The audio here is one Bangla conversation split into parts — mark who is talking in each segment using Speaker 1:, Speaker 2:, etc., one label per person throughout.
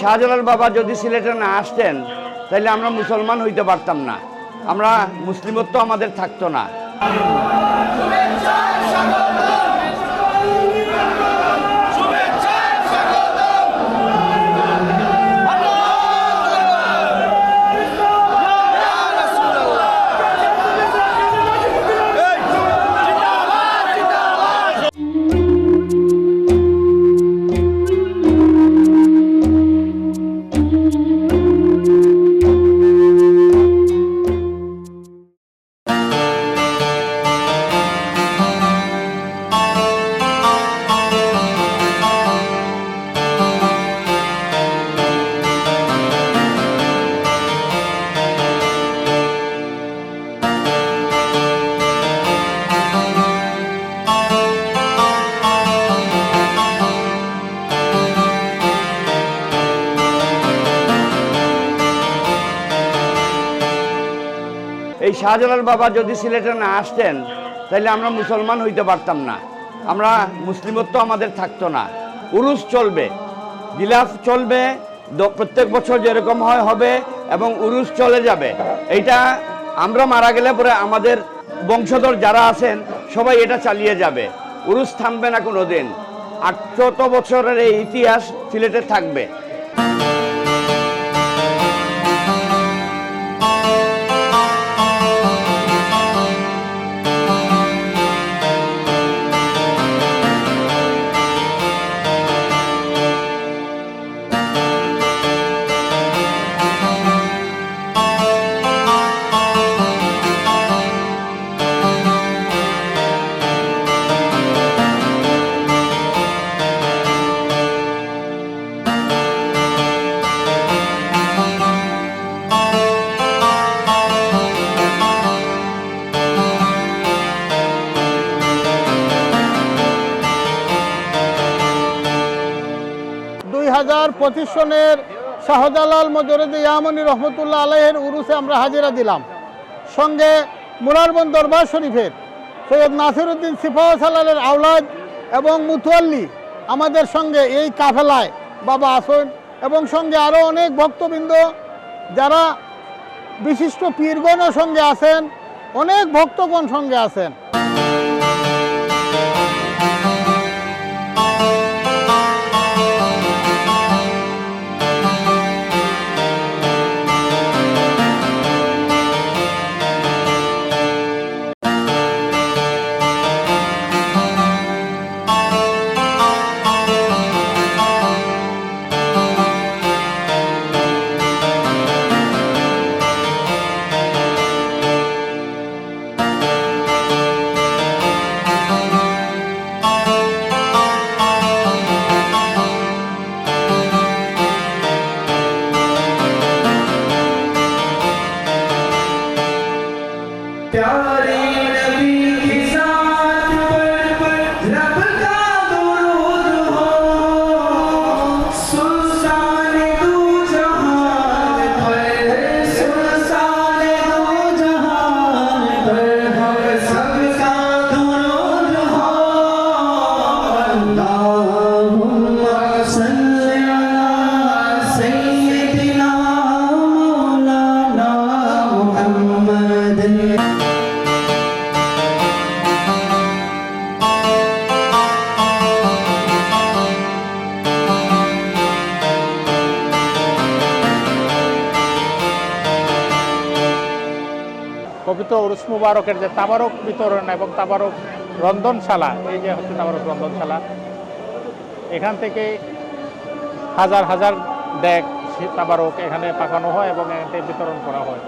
Speaker 1: শাহজালাল বাবা যদি সিলেটে না আসতেন, তাহলে আমরা মুসলমান হইতে পারতাম না। আমরা মুসলিমত্ব আমাদের থাকতো না। শাহজালাল বাবা যদি সিলেটে না আসতেন তাহলে আমরা মুসলমান হইতে পারতাম না। আমরা মুসলিমত্ব আমাদের থাকতো না। উরুস চলবে, গিলাফ চলবে প্রত্যেক বছর যেরকম হয় হবে এবং উরুস চলে যাবে। এইটা আমরা মারা গেলে পরে আমাদের বংশধর যারা আছেন, সবাই এটা চালিয়ে যাবে। উরুস থামবে না কোনো দিন আটশত বছরের এই ইতিহাস সিলেটে থাকবে।
Speaker 2: পঁচিশ সনের শাহজালাল মজরুদ ইয়ামনি রহমতুল্লাহ আলহের উরুসে আমরা হাজিরা দিলাম। সঙ্গে মুরারবন দরবার শরীফের সৈয়দ নাসিরুদ্দিন সিফাহ সালালের আওলাদ এবং মুতুয়াল্লি আমাদের সঙ্গে এই কাফেলায় বাবা আসন এবং সঙ্গে আরও অনেক ভক্তবৃন্দ যারা বিশিষ্ট পীরগণও সঙ্গে আছেন, অনেক ভক্তগণ সঙ্গে আছেন। উরুস মুবারকের যে তাবারক বিতরণ এবং তাবারক রন্ধনশালা, এই যে হচ্ছে তাবারক রন্ধনশালা, এখান থেকে হাজার হাজার সে তাবারক এখানে পাকানো হয় এবং এখান থেকে বিতরণ করা হয়।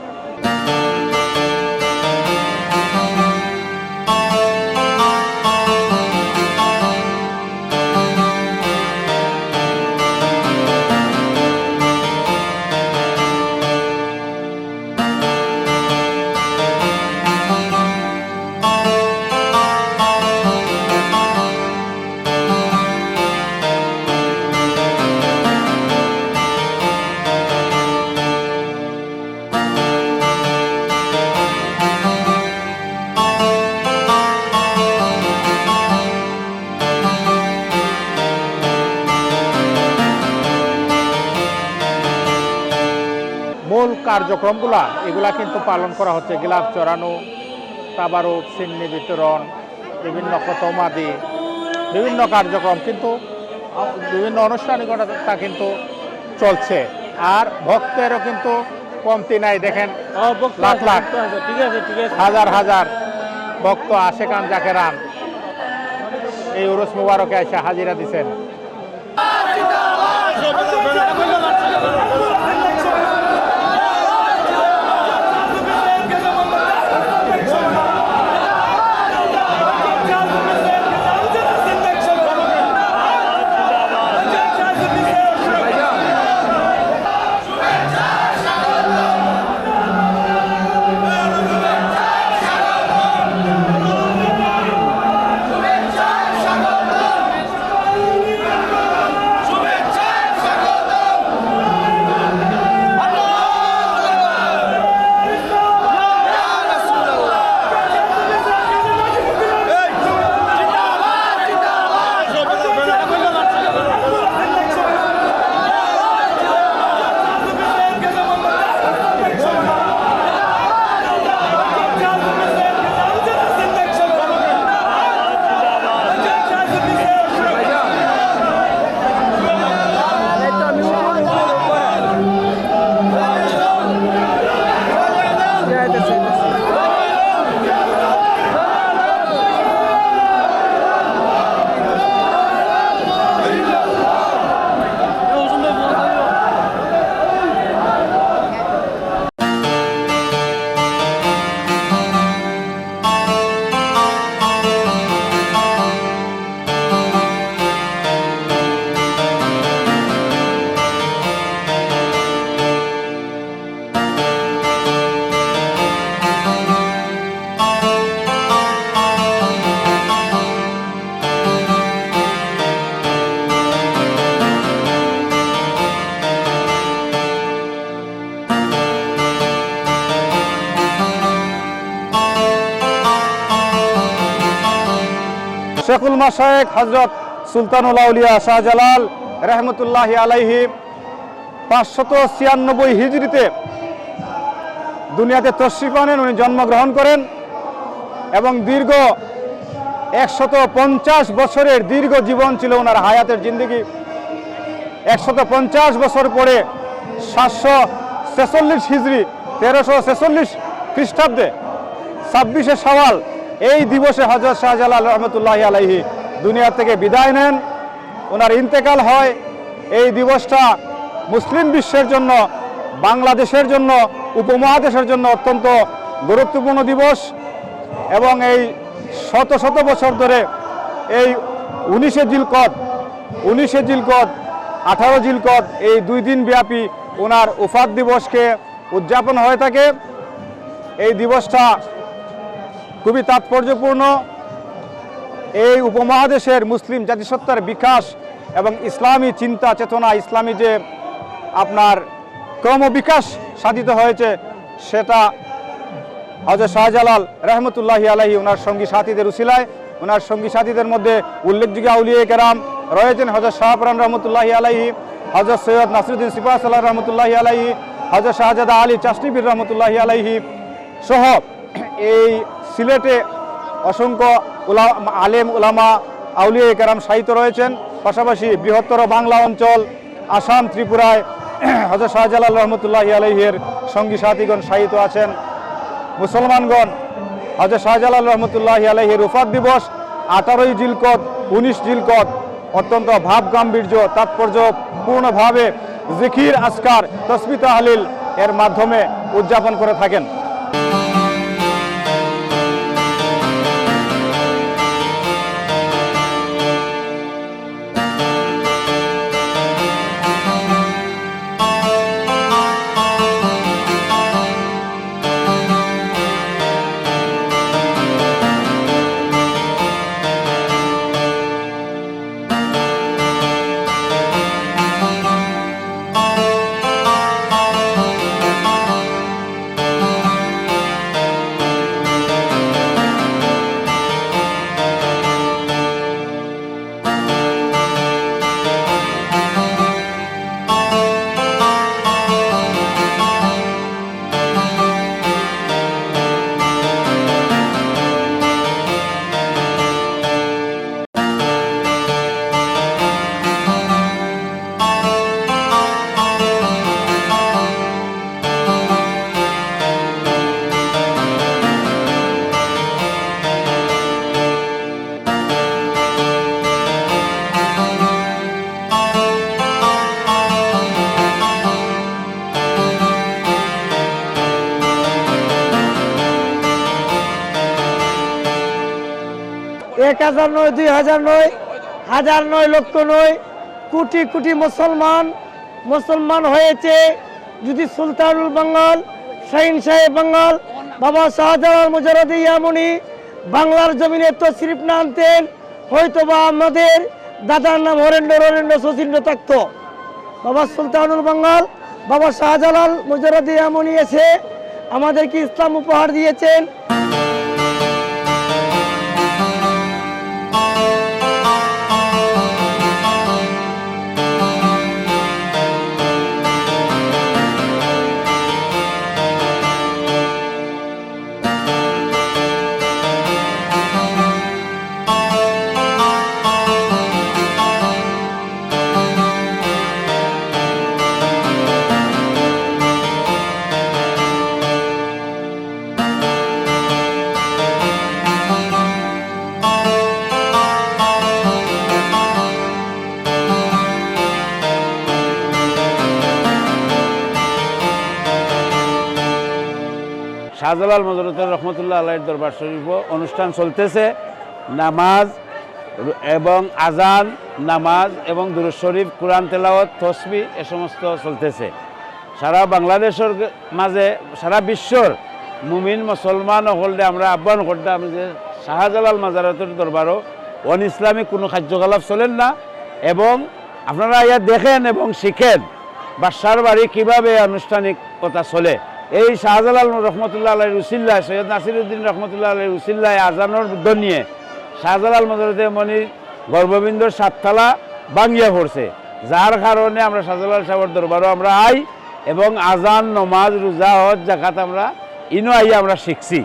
Speaker 3: কার্যক্রমগুলা এগুলা কিন্তু পালন করা হচ্ছে। গিলাপ চড়ানো তাবারুক সিন্নি বিতরণ বিভিন্ন খতমাদি বিভিন্ন কার্যক্রম কিন্তু বিভিন্ন আনুষ্ঠানিকতা কিন্তু চলছে। আর ভক্তেরও কিন্তু কমতি নাই দেখেন লাখ লাখ
Speaker 4: ঠিক আছে ঠিক আছে।
Speaker 3: হাজার হাজার ভক্ত আশেকান জাকেরান এই উরুস মুবারকে এসে হাজিরা দিছেন। শেখুল মাসায়েক হজরত সুলতানুল শাহজালাল রহমতুল্লাহ আলাইহি পাঁচশত ছিয়ানব্বই হিজড়িতে দুনিয়াতে তশ্রিফ আনেন, উনি জন্মগ্রহণ করেন এবং দীর্ঘ একশত পঞ্চাশ বছরের দীর্ঘ জীবন ছিল ওনার হায়াতের জিন্দগি। একশত পঞ্চাশ বছর পরে সাতশো ছেচল্লিশ হিজড়ি তেরোশো ছেচল্লিশ খ্রিস্টাব্দে ছাব্বিশে সওয়াল এই দিবসে হজরত শাহজালাল রহমতুল্লাহ আলাইহি দুনিয়া থেকে বিদায় নেন। ওনার ইন্তেকাল হয় এই দিবসটা মুসলিম বিশ্বের জন্য, বাংলাদেশের জন্য, উপমহাদেশের জন্য অত্যন্ত গুরুত্বপূর্ণ দিবস এবং এই শত শত বছর ধরে এই উনিশে জিলকদ উনিশে জিলকদ, আঠারো জিলকদ এই দুই দিন ব্যাপী ওনার উফাত দিবসকে উদযাপন হয়ে থাকে। এই দিবসটা খুবই তাৎপর্যপূর্ণ। এই উপমহাদেশের মুসলিম জাতিসত্তার বিকাশ এবং ইসলামী চিন্তা চেতনা, ইসলামী যে আপনার ক্রমবিকাশ সাধিত হয়েছে, সেটা হজরত শাহজালাল রহমতুল্লাহ আলাহি ওনার সঙ্গী সাথীদের উসিলায় ওনার সঙ্গী সাথীদের মধ্যে উল্লেখযোগ্য আউলিয়া কেরাম রয়েছেন হজরত শাহপুরান রহমতুল্লাহ আলাহি হজরত সৈয়দ নাসরুদ্দিন সিপাহ সাল্লাহ রহমতুল্লাহ আলাহি হজরত শাহজাদা আলী চাষনিবির রহমতুল্লাহ আলাহি সহ এই সিলেটে অসংখ্য উলা, আলেম, উলামা আউলিয়া কেরাম সাহিত্য রয়েছেন। পাশাপাশি বৃহত্তর বাংলা অঞ্চল, আসাম, ত্রিপুরায় হজরত শাহজালাল রহমতুল্লাহ আলহের সঙ্গী সাথীগণ সাহিত্য আছেন। মুসলমানগণ হজরত শাহজালাল রহমতুল্লাহ আলহির উফাত দিবস, আঠারোই জিলকত, উনিশ জিলকত, অত্যন্ত ভাব গাম্ভীর্য তাৎপর্যপূর্ণভাবে জিখির আসকার তসমিত আহলিল এর মাধ্যমে উদযাপন করে থাকেন।
Speaker 2: এক হাজার নয়, দুই হাজার নয় হাজার নয় লক্ষ নয়, কোটি কোটি মুসলমান মুসলমান হয়েছে। যদি সুলতানুল বাঙ্গাল, শাহিন সাহেব বাঙ্গাল, বাবা শাহজালাল মুজারদ ইয়ামনি বাংলার জমিনে তশরিফ না আনতেন হয়তো বা আমাদের দাদার নাম হরেন্দ্র হরেন্দ্র শচীন্দ্র থাকতো। বাবা সুলতানুল বাঙ্গাল, বাবা শাহজালাল মুজারদ ইয়ামনি এসে আমাদেরকে ইসলাম উপহার দিয়েছেন।
Speaker 5: শাহজালাল মজরুদ্দিন রহমতুল্লাহ আল্লাহর দরবার শরীফ অনুষ্ঠান চলতেছে। নামাজ এবং আজান, নামাজ এবং দুরুদ শরীফ, কোরআন, তেলাওয়াত, তসবি এ সমস্ত চলতেছে। সারা বাংলাদেশের মাঝে, সারা বিশ্বর মুমিন, মুসলমান হলদে আমরা আহ্বান করতাম যে শাহজালাল মাজারাতের দরবারও অন ইসলামিক কোনো কার্যকলাপ চলেন না এবং আপনারা ইয়া দেখেন এবং শিখেন বাদশার বাড়ি কীভাবে আনুষ্ঠানিকতা চলে। এই শাহজালাল রহমতুল্লাহ আলহ রুসিল্লাহ সৈয়দ নাসিরুদ্দিন রহমতুল্লাহ আলহ রুসিল্লাহ আজানোর বুদ্ধ নিয়ে শাহজালাল মজরুদ্দিন মনির গর্ভবিন্দুর সাততলা বাঙ্গিয়া পড়ছে। যার কারণে আমরা শাহজালাল সাহেবের দরবারও আমরা আই এবং আজান, নমাজ, রোজা, হজ জাকাত আমরা ইনো আইয়া আমরা শিখছি।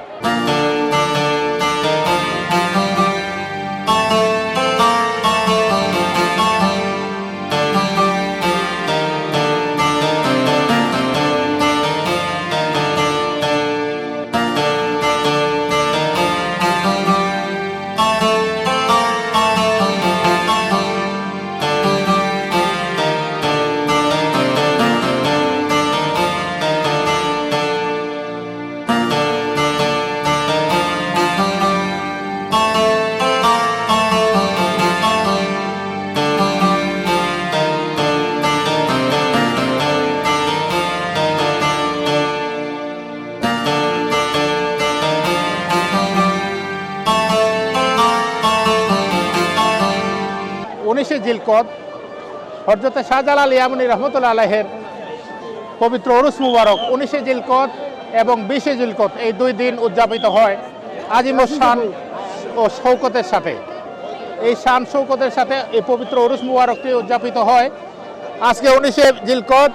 Speaker 4: জিলকদ হরজতে শাহজালাল ইয়ামনি রহমতুল্লাহ আলাহের পবিত্র অরুস মুবারক উনিশে জিলকত এবং বিশে জিলকত এই দুই দিন উদযাপিত হয় আজিমুসান ও শৌকতের সাথে। এই শান শৌকতের সাথে এই পবিত্র অরুস মুবারকটি উদযাপিত হয়। আজকে উনিশে জিলকত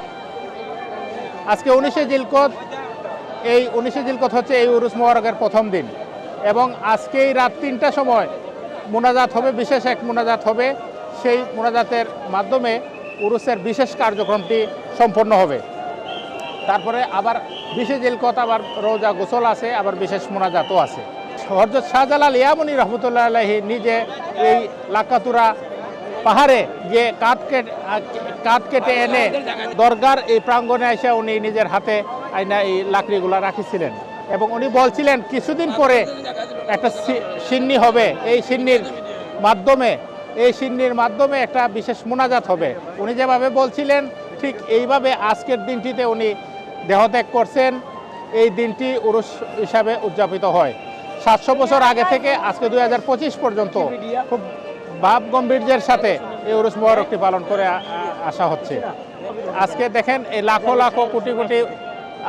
Speaker 4: আজকে উনিশে জিলকত এই উনিশে জিলকত হচ্ছে এই উরুস মোবারকের প্রথম দিন এবং আজকে এই রাত তিনটার সময় মোনাজাত হবে, বিশেষ এক মোনাজাত হবে। সেই মোনাজাতের মাধ্যমে উরুসের বিশেষ কার্যক্রমটি সম্পন্ন হবে। তারপরে আবার বিশেষ জিলকত, আবার রোজা গোসল আছে, আবার বিশেষ মোনাজাতও আছে। হরজত শাহজালাল ইয়ামনি রহমতুল্লাহ আলহী নিজে এই লাকাতুরা পাহাড়ে যে কাঠ কেটে কাঠ কেটে এনে দরগার এই প্রাঙ্গণে এসে উনি নিজের হাতে আইনা এই লাকড়িগুলা রাখিছিলেন এবং উনি বলছিলেন, কিছুদিন পরে একটা সিন্নি হবে। এই সিন্নির মাধ্যমে এই সিন্নির মাধ্যমে একটা বিশেষ মোনাজাত হবে। উনি যেভাবে বলছিলেন, ঠিক এইভাবে আজকের দিনটিতে উনি দেহত্যাগ করছেন। এই দিনটি উরুস হিসাবে উদযাপিত হয়। সাতশো বছর আগে থেকে আজকে দুই হাজার পঁচিশ পর্যন্ত খুব ভাব গম্ভীর্যের সাথে এই উরুস মোবারকটি পালন করে আসা হচ্ছে। আজকে দেখেন এই লাখো লাখো কোটি কোটি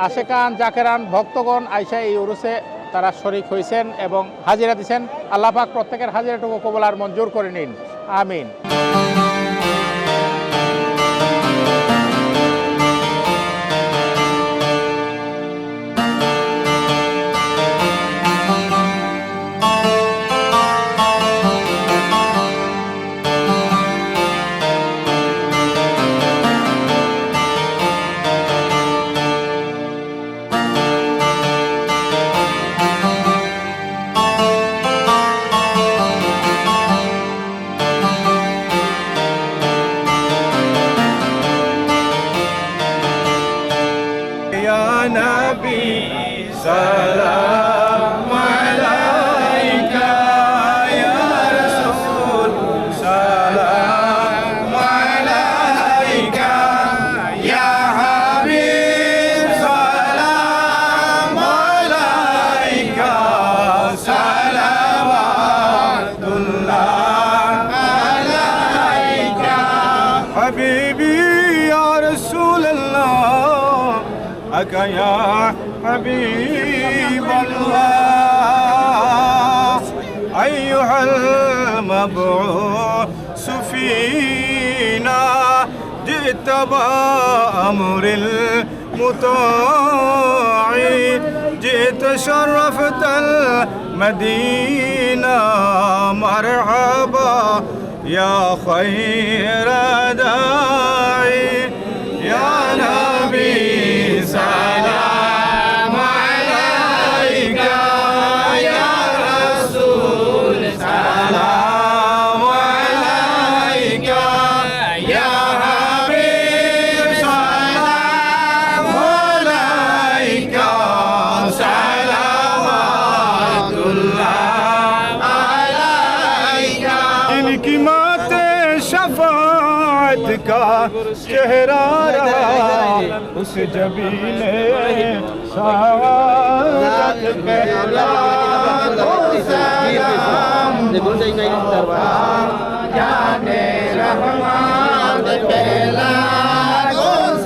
Speaker 4: আশেকান, জাকেরান, ভক্তগণ আইসা এই উরুসে তারা শরিক হয়েছেন এবং হাজিরা দিচ্ছেন আল্লাহ পাক প্রত্যেকের হাজিরাটুকু কবল আর মঞ্জুর করে নিন।
Speaker 6: Amém. أك يا حبيب الله. أيها المبعوث فينا جئت بأمر المطاع. جئت شرفت المدينة مرحبا يا خير داعي. Hosanna.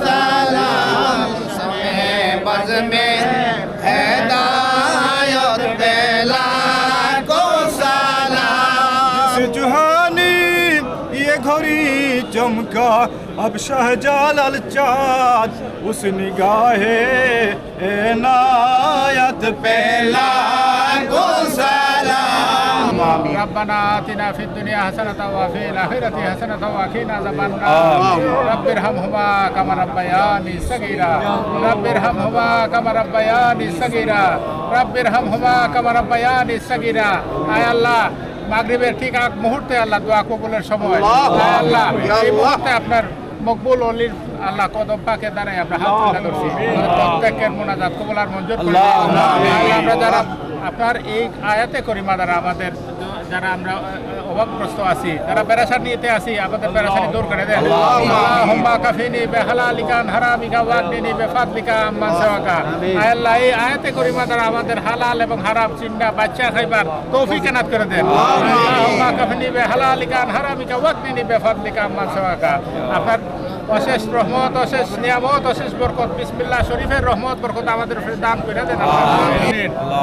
Speaker 6: साला बस में चमका अब शाहजालाल चाँद उस निगाहे एनायत पे लाखों सलाम
Speaker 4: ربنا آتنا في الدنيا حسنة وفي الآخرة حسنة وقنا عذاب النار رب ارحمهما كما ربياني صغيرا رب ارحمهما كما ربياني صغيرا رب ارحمهما كما ربياني صغيرا আয় আল্লাহ মাগরিবের ঠিক আগ মুহূর্তে আল্লাহ দোয়া কবুলের সময়। আল্লাহ। এই মুহূর্তে আপনার মকবুল অলির আল্লাহ কদম পাকে দাঁড়াই আমরা হাত তুলে ধরছি। প্রত্যেকের মোনাজাত কবুল আর মঞ্জুর আল্লাহ আমরা যারা আপনার এই আয়াতে করিমা দ্বারা আমাদের যারা আমরা অভাবগ্রস্ত আছি যারা পেরাসার নিতে আছি আমাদের পেরাসানি দূর করে দেন। আল্লাহুম্মা কাফিনি বেহালালিকান হারামিকা ওয়াগনিনি বেফাদলিকা আম্মান সাওয়াকা। আল্লাহ এই আয়াতে করিমা দ্বারা আমাদের হালাল এবং হারাম চিন্তা বাচ্চা খাইবার তৌফিক এনাত করে দেন। আল্লাহুম্মা কাফিনি বেহালালিকান হারামিকা ওয়াগনিনি বেফাদলিকা আম্মান সাওয়াকা। আপনার অশেষ রহমত অশেষ নিয়ামত অশেষ বরকত। বিসমিল্লাহ শরীফের রহমত বরকত আমাদের উপরে দান করে দেন।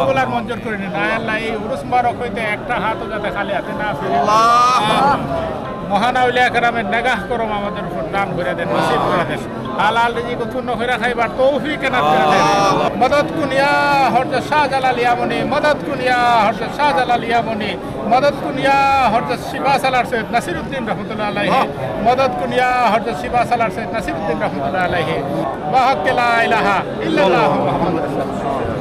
Speaker 4: আল্লাহ মঞ্জুর করে নিন। আল্লাহ এই উরুস মারক হইতে একটা হাতও যাতে খালি হাতে না ফিরে। মহান আউলিয়া নাগাহ নেগাহ করম আমাদের উপর দান করে দেন নসিব করে দেন। হালাল রিজিক উৎপন্ন হইরা খাইবার তৌফিক না মদত কুনিয়া হরজ শাহজালাল ইয়ামনি মদত কুনিয়া হরজ শাহজালাল ইয়ামনি মদত কুনিয়া হরজ শিবা সালার সৈয়দ নাসিরউদ্দিন রহমতুল্লাহ আলাইহি মদত কুনিয়া হরজ শিবা সালার সৈয়দ নাসিরউদ্দিন রহমতুল্লাহ আলাইহি। ওয়া হাক্কা লা ইলাহা ইল্লাল্লাহু মুহাম্মাদুর রাসূলুল্লাহ।